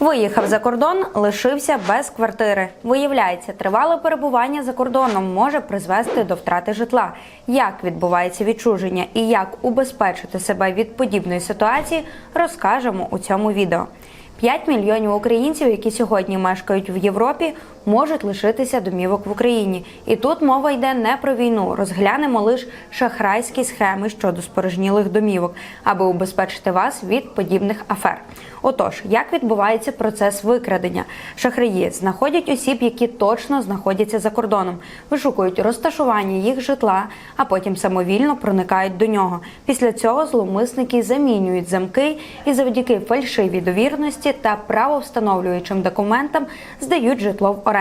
Виїхав за кордон, лишився без квартири. Виявляється, тривале перебування за кордоном може призвести до втрати житла. Як відбувається відчуження і як убезпечити себе від подібної ситуації, розкажемо у цьому відео. 5 мільйонів українців, які сьогодні мешкають в Європі, можуть лишитися домівок в Україні. І тут мова йде не про війну. Розглянемо лише шахрайські схеми щодо спорожнілих домівок, аби убезпечити вас від подібних афер. Отож, як відбувається процес викрадення? Шахраї знаходять осіб, які точно знаходяться за кордоном, вишукують розташування їх житла, а потім самовільно проникають до нього. Після цього зловмисники замінюють замки і завдяки фальшивій довірності та правовстановлюючим документам здають житло в оренду,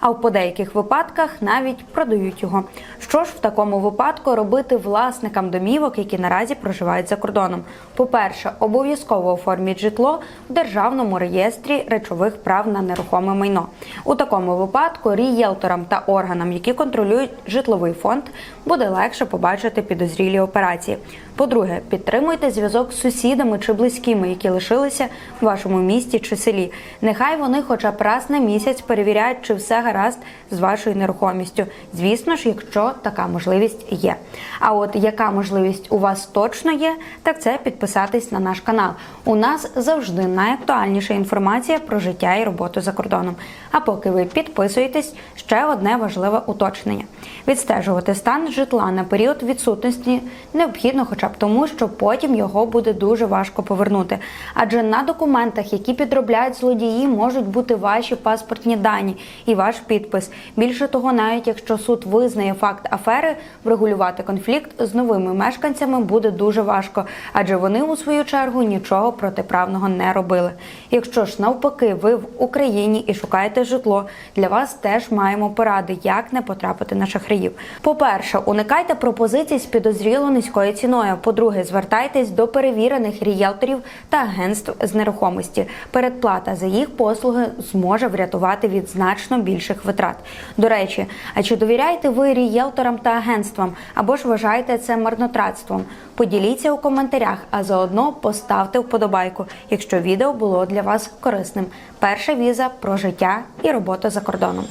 а в подеяких випадках навіть продають його. Що ж в такому випадку робити власникам домівок, які наразі проживають за кордоном? По-перше, обов'язково оформіть житло в державному реєстрі речових прав на нерухоме майно. У такому випадку рієлторам та органам, які контролюють житловий фонд, буде легше побачити підозрілі операції. По-друге, підтримуйте зв'язок з сусідами чи близькими, які лишилися в вашому місті чи селі. Нехай вони хоча б раз на місяць перевіряють, чи все гаразд з вашою нерухомістю. Звісно ж, якщо така можливість є. А от яка можливість у вас точно є, так це підписатись на наш канал. У нас завжди найактуальніша інформація про життя і роботу за кордоном. А поки ви підписуєтесь, ще одне важливе уточнення: відстежувати стан житла на період відсутності необхідно, хоча б тому, що потім його буде дуже важко повернути. Адже на документах, які підробляють злодії, можуть бути ваші паспортні дані і ваш підпис. Більше того, навіть якщо суд визнає факт афери, врегулювати конфлікт з новими мешканцями буде дуже важко, адже вони у свою чергу нічого протиправного не робили. Якщо ж навпаки, ви в Україні і шукаєте житло, для вас теж маємо поради, як не потрапити на шахраїв. По-перше, уникайте пропозицій з підозріло низькою ціною. По-друге, звертайтесь до перевірених рієлторів та агентств з нерухомості. Передплата за їх послуги зможе врятувати від значно більших витрат. До речі, а чи довіряєте ви рієлторам та агентствам або ж вважаєте це марнотратством? Поділіться у коментарях, а заодно поставте вподобайку, якщо відео було для вас корисним. Перша віза про життя і роботу за кордоном.